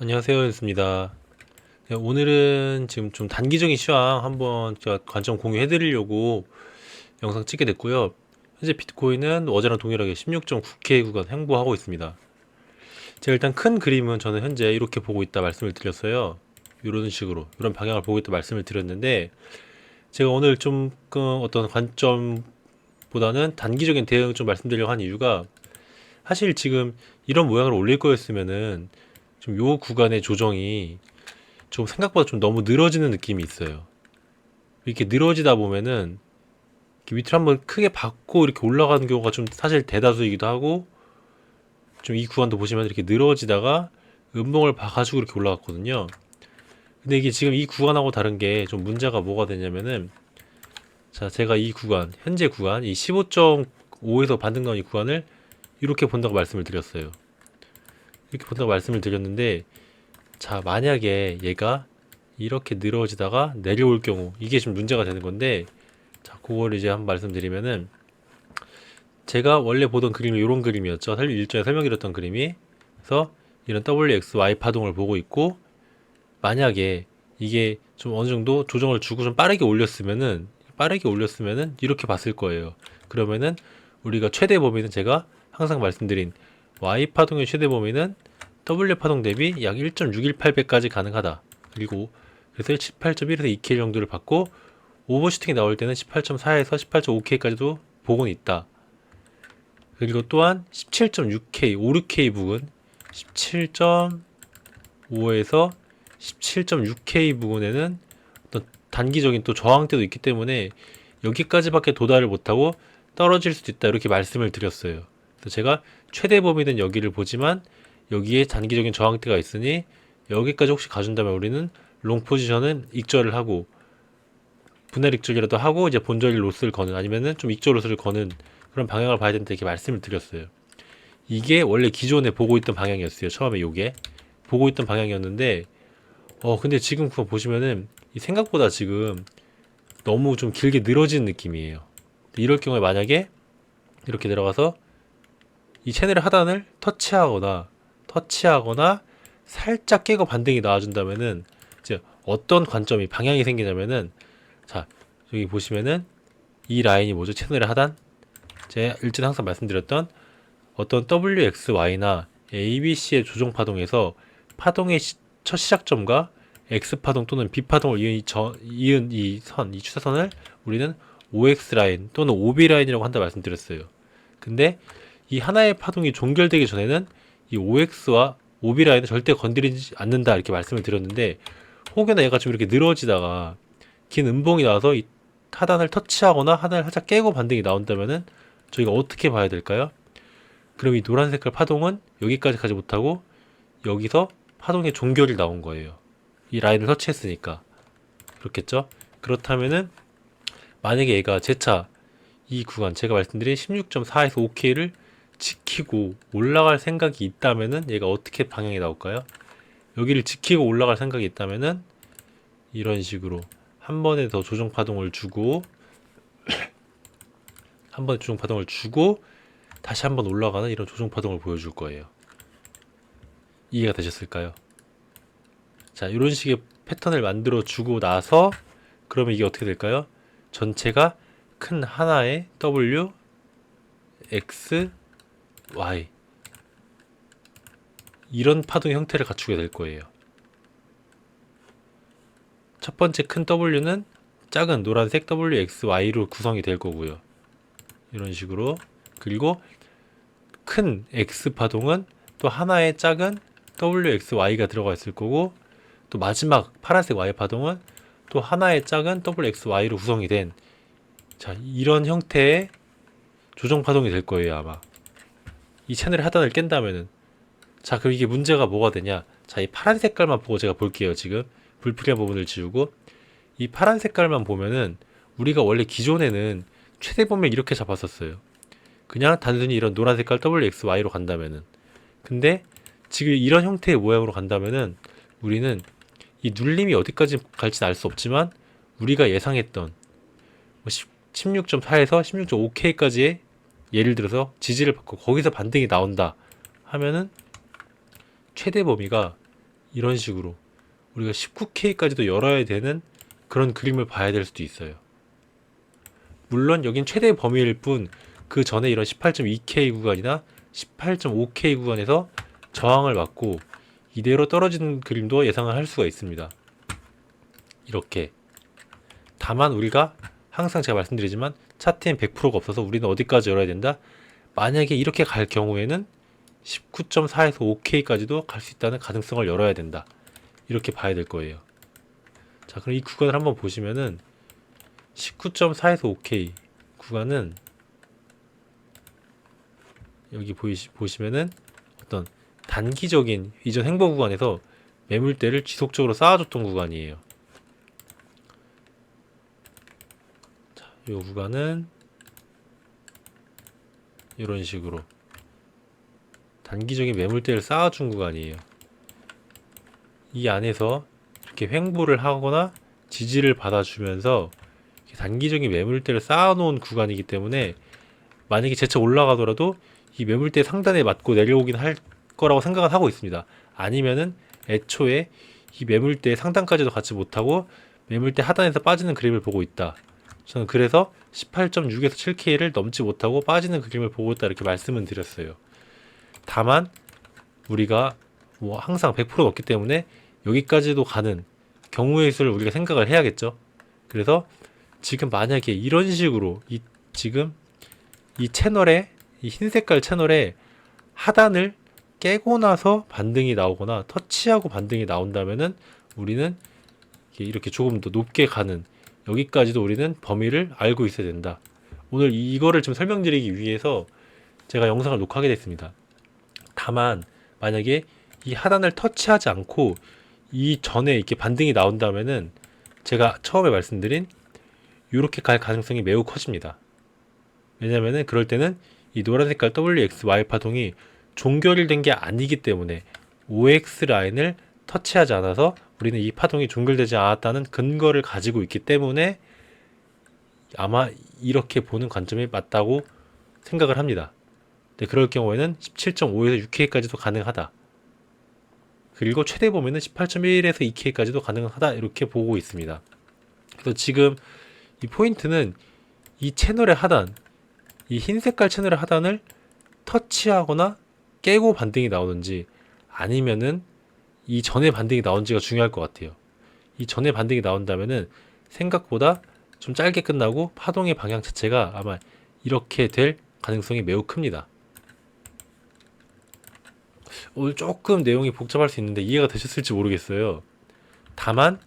안녕하세요, 연습니다. 네, 오늘은 지금 좀 단기적인 시황 한번 제가 관점 공유해 드리려고 영상 찍게 됐고요. 현재 비트코인은 어제랑 동일하게 16.9K 구간 횡보하고 있습니다. 제가 일단 큰 그림은 저는 현재 이렇게 보고 있다 말씀을 드렸어요. 이런 식으로, 이런 방향을 보고 있다 말씀을 드렸는데, 제가 오늘 좀그 어떤 관점보다는 단기적인 대응 좀 말씀드리려고 한 이유가 사실 지금 이런 모양을 올릴 거였으면은 좀 요 구간의 조정이 좀 생각보다 좀 너무 늘어지는 느낌이 있어요. 이렇게 늘어지다 보면은 이렇게 밑으로 한번 크게 받고 이렇게 올라가는 경우가 좀 사실 대다수이기도 하고 좀 이 구간도 보시면 이렇게 늘어지다가 음봉을 봐가지고 이렇게 올라갔거든요. 근데 이게 지금 이 구간하고 다른 게 좀 문제가 뭐가 되냐면은 자 제가 이 구간 현재 구간 이 15.5에서 반등 나온 이 구간을 이렇게 본다고 말씀을 드렸어요. 이렇게 본다고 말씀을 드렸는데 자 만약에 얘가 이렇게 늘어지다가 내려올 경우 이게 지금 문제가 되는 건데 자 그걸 이제 한번 말씀드리면은 제가 원래 보던 그림이 이런 그림이었죠. 설- 일전에 설명드렸던 그림이. 그래서 이런 WXY 파동을 보고 있고 만약에 이게 좀 어느 정도 조정을 주고 좀 빠르게 올렸으면은 빠르게 올렸으면은 이렇게 봤을 거예요. 그러면은 우리가 최대 범위는 제가 항상 말씀드린 Y 파동의 최대 범위는 W 파동 대비 약 1.618배까지 가능하다. 그리고 그래서 18.1에서 2K 정도를 받고 오버슈팅이 나올 때는 18.4에서 18.5K까지도 복원이 있다. 그리고 또한 17.6K, 5, 6K 부근 17.5에서 17.6K 부근에는 어떤 단기적인 또 저항대도 있기 때문에 여기까지밖에 도달을 못하고 떨어질 수도 있다 이렇게 말씀을 드렸어요. 그래서 제가 최대 범위는 여기를 보지만 여기에 단기적인 저항대가 있으니 여기까지 혹시 가준다면 우리는 롱 포지션은 익절을 하고 분할 익절이라도 하고 이제 본절 로스를 거는 아니면은 좀 익절 로스를 거는 그런 방향을 봐야 된다 이렇게 말씀을 드렸어요. 이게 원래 기존에 보고 있던 방향이었어요. 처음에 요게 보고 있던 방향이었는데 어 근데 지금 그거 보시면은 이 생각보다 지금 너무 좀 길게 늘어진 느낌이에요. 이럴 경우에 만약에 이렇게 들어가서 이 채널의 하단을 터치하거나 터치하거나 살짝 깨고 반등이 나와준다면은 이제 어떤 관점이 방향이 생기냐면은 자 여기 보시면은 이 라인이 뭐죠 채널의 하단 제가 일전에 항상 말씀드렸던 어떤 WXY나 ABC의 조정 파동에서 파동의 시- 첫 시작점과 X 파동 또는 B 파동을 이은 이, 저, 이은 이 선, 이 추세선을 우리는 OX 라인 또는 OB 라인이라고 한다 말씀드렸어요. 근데 이 하나의 파동이 종결되기 전에는 이 OX와 OB 라인을 절대 건드리지 않는다 이렇게 말씀을 드렸는데 혹여나 얘가 좀 이렇게 늘어지다가 긴 음봉이 나와서 이 하단을 터치하거나 하단을 살짝 깨고 반등이 나온다면은 저희가 어떻게 봐야 될까요? 그럼 이 노란 색깔 파동은 여기까지 가지 못하고 여기서 파동의 종결이 나온 거예요. 이 라인을 터치했으니까 그렇겠죠? 그렇다면은 만약에 얘가 제차 이 구간 제가 말씀드린 16.4에서 5K를 지키고 올라갈 생각이 있다면은 얘가 어떻게 방향이 나올까요? 여기를 지키고 올라갈 생각이 있다면은 이런 식으로 한 번에 더 조정 파동을 주고 한 번에 조정 파동을 주고 다시 한 번 올라가는 이런 조정 파동을 보여줄 거예요. 이해가 되셨을까요? 자, 이런 식의 패턴을 만들어 주고 나서 그러면 이게 어떻게 될까요? 전체가 큰 하나의 W, X, Y 이런 파동 형태를 갖추게 될 거예요. 첫 번째 큰 W는 작은 노란색 W, X, Y로 구성이 될 거고요. 이런 식으로 그리고 큰 X 파동은 또 하나의 작은 W, X, Y가 들어가 있을 거고 또 마지막 파란색 Y 파동은 또 하나의 작은 W, X, Y로 구성이 된 자, 이런 형태의 조정 파동이 될 거예요, 아마. 이 채널의 하단을 깬다면은. 자, 그럼 이게 문제가 뭐가 되냐? 자, 이 파란 색깔만 보고 제가 볼게요, 지금. 불필요한 부분을 지우고. 이 파란 색깔만 보면은 우리가 원래 기존에는 최대 범위를 이렇게 잡았었어요. 그냥 단순히 이런 노란 색깔 WXY로 간다면은. 근데 지금 이런 형태의 모양으로 간다면은 우리는 이 눌림이 어디까지 갈지는 알 수 없지만 우리가 예상했던 뭐 16.4에서 16.5K까지의 예를 들어서 지지를 받고 거기서 반등이 나온다 하면은 최대 범위가 이런 식으로 우리가 19K까지도 열어야 되는 그런 그림을 봐야 될 수도 있어요. 물론 여긴 최대 범위일 뿐 그 전에 이런 18.2K 구간이나 18.5K 구간에서 저항을 받고 이대로 떨어지는 그림도 예상을 할 수가 있습니다. 이렇게. 다만 우리가 항상 제가 말씀드리지만 차트엔 100%가 없어서 우리는 어디까지 열어야 된다? 만약에 이렇게 갈 경우에는 19.4에서 5K까지도 갈 수 있다는 가능성을 열어야 된다. 이렇게 봐야 될 거예요. 자, 그럼 이 구간을 한번 보시면은 19.4에서 5K 구간은 여기 보이시, 보시면은 어떤 단기적인 이전 행보 구간에서 매물대를 지속적으로 쌓아줬던 구간이에요. 자, 이 구간은 이런 식으로 단기적인 매물대를 쌓아준 구간이에요. 이 안에서 이렇게 횡보를 하거나 지지를 받아주면서 단기적인 매물대를 쌓아놓은 구간이기 때문에 만약에 재차 올라가더라도 이 매물대 상단에 맞고 내려오긴 할 거라고 생각을 하고 있습니다. 아니면은 애초에 이 매물대 상단까지도 가지 못하고 매물대 하단에서 빠지는 그림을 보고 있다. 저는 그래서 18.6에서 7K를 넘지 못하고 빠지는 그림을 보고 있다 이렇게 말씀을 드렸어요. 다만 우리가 뭐 항상 100% 넘기 때문에 여기까지도 가는 경우의 수를 우리가 생각을 해야겠죠. 그래서 지금 만약에 이런 식으로 이 지금 이 채널에 이 흰 색깔 채널에 하단을 깨고 나서 반등이 나오거나 터치하고 반등이 나온다면은 우리는 이렇게 조금 더 높게 가는 여기까지도 우리는 범위를 알고 있어야 된다. 오늘 이거를 좀 설명드리기 위해서 제가 영상을 녹화하게 됐습니다. 다만 만약에 이 하단을 터치하지 않고 이 전에 이렇게 반등이 나온다면은 제가 처음에 말씀드린 이렇게 갈 가능성이 매우 커집니다. 왜냐면은 그럴 때는 이 노란 색깔 WXY 파동이 종결된 게 아니기 때문에 OX 라인을 터치하지 않아서 우리는 이 파동이 종결되지 않았다는 근거를 가지고 있기 때문에 아마 이렇게 보는 관점이 맞다고 생각을 합니다. 근데 그럴 경우에는 17.5에서 6K까지도 가능하다. 그리고 최대 범위는 18.1에서 2K까지도 가능하다. 이렇게 보고 있습니다. 그래서 지금 이 포인트는 이 채널의 하단, 이 흰 색깔 채널의 하단을 터치하거나 깨고 반등이 나오는지 아니면은 이 전에 반등이 나온지가 중요할 것 같아요. 이 전에 반등이 나온다면은 생각보다 좀 짧게 끝나고 파동의 방향 자체가 아마 이렇게 될 가능성이 매우 큽니다. 오늘 조금 내용이 복잡할 수 있는데 이해가 되셨을지 모르겠어요. 다만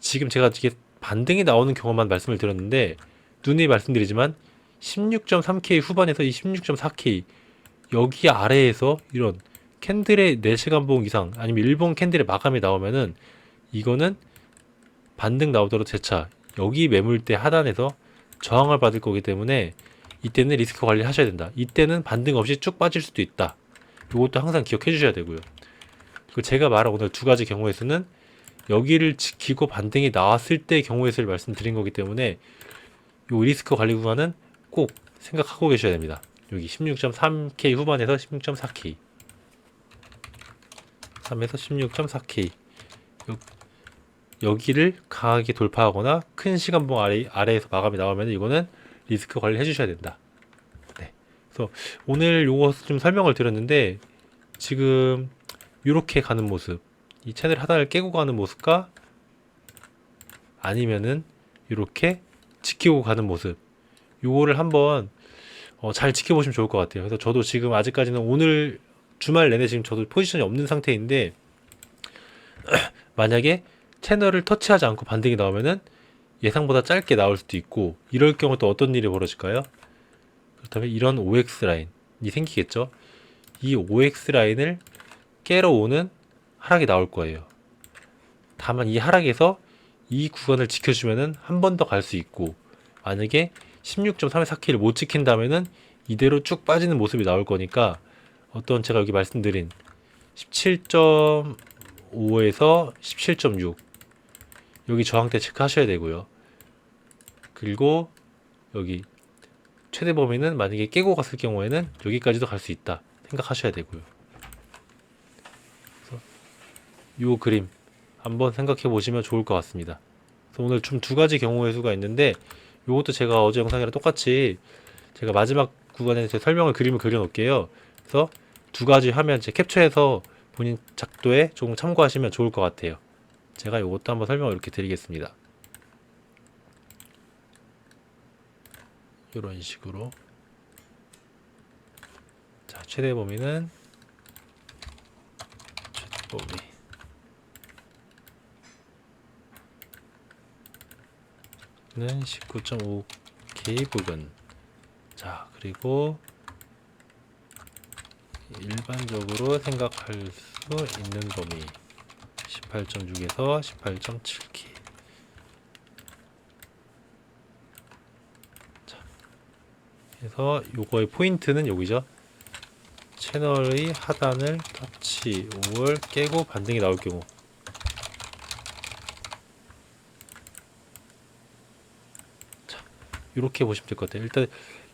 지금 제가 이게 반등이 나오는 경우만 말씀을 드렸는데 눈에 말씀드리지만 16.3K 후반에서 이 16.4K 여기 아래에서 이런 캔들의 4시간 봉 이상 아니면 일본 캔들의 마감이 나오면은 이거는 반등 나오도록 재차 여기 매물대 하단에서 저항을 받을 거기 때문에 이때는 리스크 관리 하셔야 된다. 이때는 반등 없이 쭉 빠질 수도 있다. 이것도 항상 기억해 주셔야 되고요. 그리고 제가 말한 오늘 두 가지 경우의 수는 여기를 지키고 반등이 나왔을 때 경우의 수를 말씀드린 거기 때문에 이 리스크 관리 구간은 꼭 생각하고 계셔야 됩니다. 여기 16.3K 후반에서 16.4K 3에서 16.4K 여기를 강하게 돌파하거나 큰 시간봉 아래, 아래에서 마감이 나오면 이거는 리스크 관리 해 주셔야 된다. 네. 그래서 오늘 요거 좀 설명을 드렸는데 지금 이렇게 가는 모습, 이 채널 하단을 깨고 가는 모습과 아니면은 이렇게 지키고 가는 모습, 요거를 한번 어, 잘 지켜보시면 좋을 것 같아요. 그래서 저도 지금 아직까지는 오늘 주말 내내 지금 저도 포지션이 없는 상태인데 만약에 채널을 터치하지 않고 반등이 나오면은 예상보다 짧게 나올 수도 있고 이럴 경우 또 어떤 일이 벌어질까요? 그렇다면 이런 OX 라인이 생기겠죠. 이 OX 라인을 깨러 오는 하락이 나올 거예요. 다만 이 하락에서 이 구간을 지켜주면은 한 번 더 갈 수 있고 만약에 16.34K를 못 지킨다면은 이대로 쭉 빠지는 모습이 나올 거니까 어떤 제가 여기 말씀드린 17.5에서 17.6 여기 저항대 체크하셔야 되고요. 그리고 여기 최대 범위는 만약에 깨고 갔을 경우에는 여기까지도 갈 수 있다 생각하셔야 되고요. 그래서 요 그림 한번 생각해 보시면 좋을 것 같습니다. 그래서 오늘 좀 두 가지 경우의 수가 있는데 요것도 제가 어제 영상이랑 똑같이 제가 마지막 구간에 제 설명을 그림을 그려 놓을게요. 그래서 두 가지 화면 제 캡처해서 본인 작도에 조금 참고하시면 좋을 것 같아요. 제가 요것도 한번 설명을 이렇게 드리겠습니다. 이런 식으로 자 최대 범위는 최대 범위 는 19.5K 부근 자 그리고 일반적으로 생각할 수 있는 범위 18.6에서 18.7K 자 그래서 요거의 포인트는 여기죠 채널의 하단을 터치 5를 깨고 반등이 나올 경우 이렇게 보시면 될 것 같아요. 일단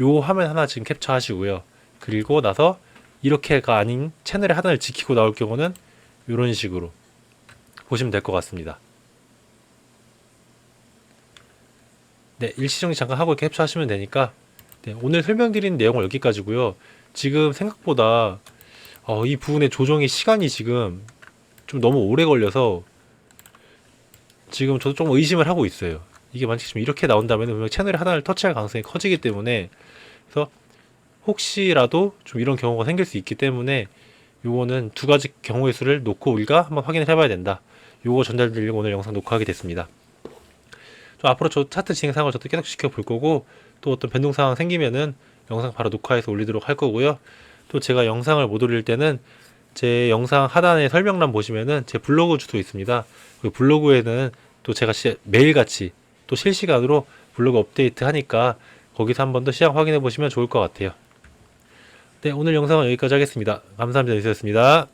요 화면 하나 지금 캡처하시고요. 그리고 나서 이렇게가 아닌 채널의 하단을 지키고 나올 경우는 이런 식으로 보시면 될 것 같습니다. 네, 일시정지 잠깐 하고 이렇게 캡처하시면 되니까 네, 오늘 설명드린 내용은 여기까지고요. 지금 생각보다 어, 이 부분의 조정의 시간이 지금 좀 너무 오래 걸려서 지금 저도 좀 의심을 하고 있어요. 이게 만약 지금 이렇게 나온다면 채널의 하단을 터치할 가능성이 커지기 때문에 그래서 혹시라도 좀 이런 경우가 생길 수 있기 때문에 요거는 두 가지 경우의 수를 놓고 우리가 한번 확인을 해봐야 된다. 요거 전달드리려고 오늘 영상 녹화하게 됐습니다. 좀 앞으로 저 차트 진행 상황을 저도 계속 지켜볼 거고 또 어떤 변동 상황 생기면은 영상 바로 녹화해서 올리도록 할 거고요. 또 제가 영상을 못 올릴 때는 제 영상 하단에 설명란 보시면은 제 블로그 주소 있습니다. 그 블로그에는 또 제가 시- 매일같이 또 실시간으로 블로그 업데이트 하니까 거기서 한 번 더 시장 확인해 보시면 좋을 것 같아요. 네, 오늘 영상은 여기까지 하겠습니다. 감사합니다. 이수였습니다.